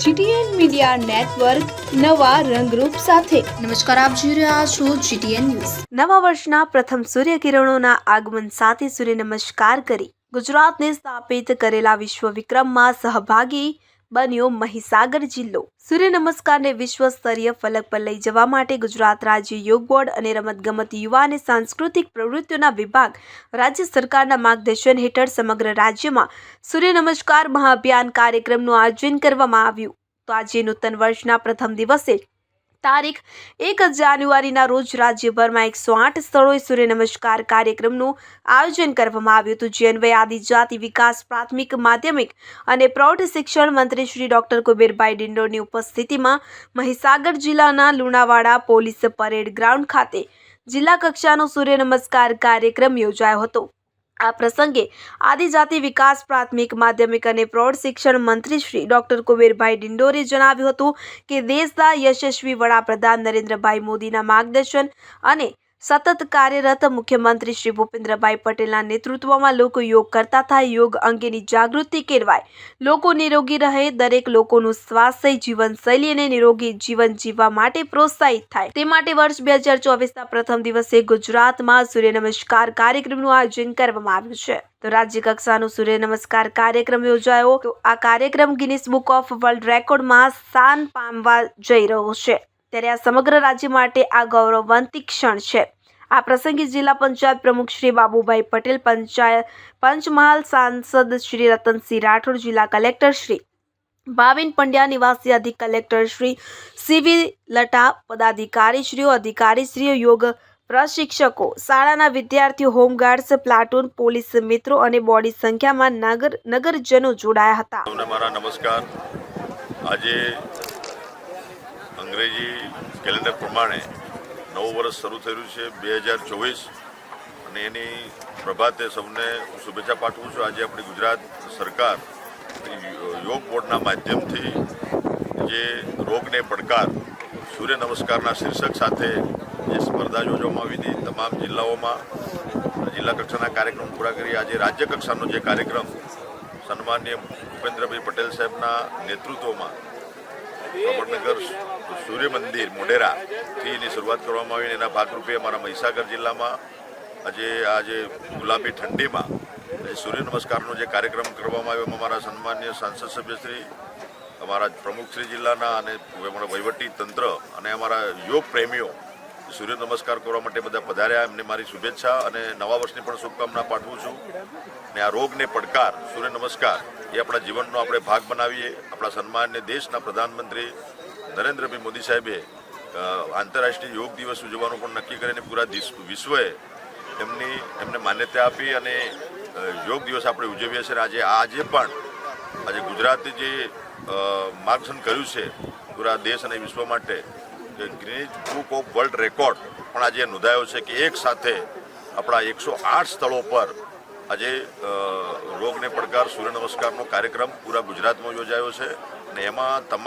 GTN media network નવા રંગરૂપ સાથે. નમસ્કાર આપ જોઈ રહ્યા છો જીટીએન ન્યૂઝ. નવા વર્ષના પ્રથમ સૂર્યકિરણોના આગમન સાથે સૂર્ય નમસ્કાર કરી ગુજરાતને સ્થાપિત કરેલા વિશ્વ વિક્રમમાં સહભાગી બન્યો મહીસાગર જિલ્લો. સૂર્ય નમસ્કારને વિશ્વ સ્તરીય ફલક પર લઈ જવા માટે ગુજરાત રાજ્ય યોગ બોર્ડ અને રમતગમત યુવા અને સાંસ્કૃતિક પ્રવૃત્તિઓના વિભાગ રાજ્ય સરકારના માર્ગદર્શન હેઠળ સમગ્ર રાજ્યમાં સૂર્ય નમસ્કાર મહાઅભિયાન કાર્યક્રમનું આયોજન કરવામાં આવ્યું. તો આજે નૂતન વર્ષના પ્રથમ દિવસે તારીખ એક જાન્યુઆરીના રોજ રાજ્યભરમાં એકસો આઠ સ્થળોએ સૂર્ય નમસ્કાર કાર્યક્રમનું આયોજન કરવામાં આવ્યું હતું. જે અન્વયે આદિજાતિ વિકાસ, પ્રાથમિક, માધ્યમિક અને પ્રૌઢ શિક્ષણ મંત્રી શ્રી ડોક્ટર કુબેરભાઈ ડિંડોરની ઉપસ્થિતિમાં મહીસાગર જિલ્લાના લુણાવાડા પોલીસ પરેડ ગ્રાઉન્ડ ખાતે જિલ્લા કક્ષાનો સૂર્ય નમસ્કાર કાર્યક્રમ યોજાયો હતો. આ પ્રસંગે આદિજાતિ વિકાસ પ્રાથમિક માધ્યમિક અને પ્રૌઢ શિક્ષણ મંત્રી શ્રી ડોક્ટર કુબેરભાઈ ડિંડોરે જણાવ્યું હતું કે દેશના યશસ્વી વડાપ્રધાન નરેન્દ્રભાઈ મોદીના માર્ગદર્શન અને સતત કાર્યરત મુખ્યમંત્રી શ્રી ભૂપેન્દ્રભાઈ પટેલના નેતૃત્વમાં લોકો યોગ કરતા થાય, યોગ અંગેની જાગૃતિ કેળવાય. લોકો નિરોગી રહે, દરેક લોકોનું સ્વાસ્થ્ય, જીવનશૈલી અને નિરોગી જીવન જીવવા માટે પ્રોત્સાહિત થાય. તે માટે વર્ષ બે હજાર ચોવીસના પ્રથમ દિવસે ગુજરાતમાં સૂર્ય નમસ્કાર કાર્યક્રમનું આયોજન કરવામાં આવ્યું છે. તો રાજ્ય કક્ષાનો સૂર્ય નમસ્કાર કાર્યક્રમ યોજાયો. આ કાર્યક્રમ ગિનિસ બુક ઓફ વર્લ્ડ રેકોર્ડમાં સ્થાન પામવા જઈ રહ્યો છે. ત્યારે આ સમગ્ર રાજ્ય માટે આ ગૌરવવંતી ક્ષણ છે. આ પ્રસંગે જિલ્લા પંચાયત પ્રમુખ શ્રી બાબુભાઈ પટેલ, પંચાયત પંચમહાલ સાંસદ શ્રી રતનસિંહ રાઠોડ, જિલ્લા કલેક્ટર શ્રી ભાવિન પંડ્યા, નિવાસી અધિક કલેક્ટર શ્રી સીવી લટા પદાધિકારીશ્રીઓ, અધિકારીશ્રીઓ, યોગ પ્રશિક્ષકો, શાળાના વિદ્યાર્થીઓ, હોમગાર્ડ્સ, પ્લાટૂન પોલીસ મિત્રો અને બોડી સંખ્યામાં નગર નગરજનો જોડાયા હતા. મારા નમસ્કાર. આજે અંગ્રેજી કેલેન્ડર પ્રમાણે નવું વર્ષ શરૂ થયું છે બે હજાર ચોવીસ. અને એની પ્રભાતે સૌને શુભેચ્છા પાઠવું છું. આજે આપણી ગુજરાત સરકાર યોગ બોર્ડના માધ્યમથી જે રોગને પડકાર, સૂર્ય નમસ્કારના શીર્ષક સાથે જે સ્પર્ધા યોજવામાં આવી હતી તમામ જિલ્લાઓમાં, જિલ્લા કક્ષાના કાર્યક્રમ પૂરા કરી. આજે રાજ્ય કક્ષાનો જે કાર્યક્રમ સન્માનીય ભૂપેન્દ્રભાઈ પટેલ સાહેબના નેતૃત્વમાં કમળનગર સૂર્ય મંદિર મોઢેરાથી એની શરૂઆત કરવામાં આવી એના ભાગરૂપે અમારા મહીસાગર જિલ્લામાં આજે આજે ગુલાબી ઠંડીમાં સૂર્ય નમસ્કારનો જે કાર્યક્રમ કરવામાં આવ્યો અમારા સન્માન્ય સાંસદ સભ્યશ્રી અમારા પ્રમુખશ્રી જિલ્લાના અને અમારા વહીવટી તંત્ર અને અમારા યોગ પ્રેમીઓ સૂર્ય નમસ્કાર કરવા માટે બધા પધાર્યા. એમને મારી શુભેચ્છા અને નવા વર્ષની પણ શુભકામના પાઠવું છું. ને આ રોગને પડકાર, સૂર્ય નમસ્કાર એ આપણા જીવનનો આપણે ભાગ બનાવીએ. આપણા સન્માનને દેશના પ્રધાનમંત્રી નરેન્દ્રભાઈ મોદી સાહેબે આંતરરાષ્ટ્રીય યોગ દિવસ ઉજવવાનું પણ નક્કી કરીને પૂરા વિશ્વએ એમની, એમને માન્યતા આપી અને યોગ દિવસ આપણે ઉજવીએ છીએ. આજે આજે પણ, આજે ગુજરાતે જે માર્ગદર્શન કર્યું છે પૂરા દેશ અને વિશ્વ માટે Guinness book of world record પણ આજે નોંધાયો છે કે એક સાથે આપણા એકસો આઠ સ્થળો પર આજે રોગને પડકાર સૂર્ય નમસ્કારનો કાર્યક્રમ પૂરા ગુજરાતમાં યોજાયો છે અને એમાં તમામ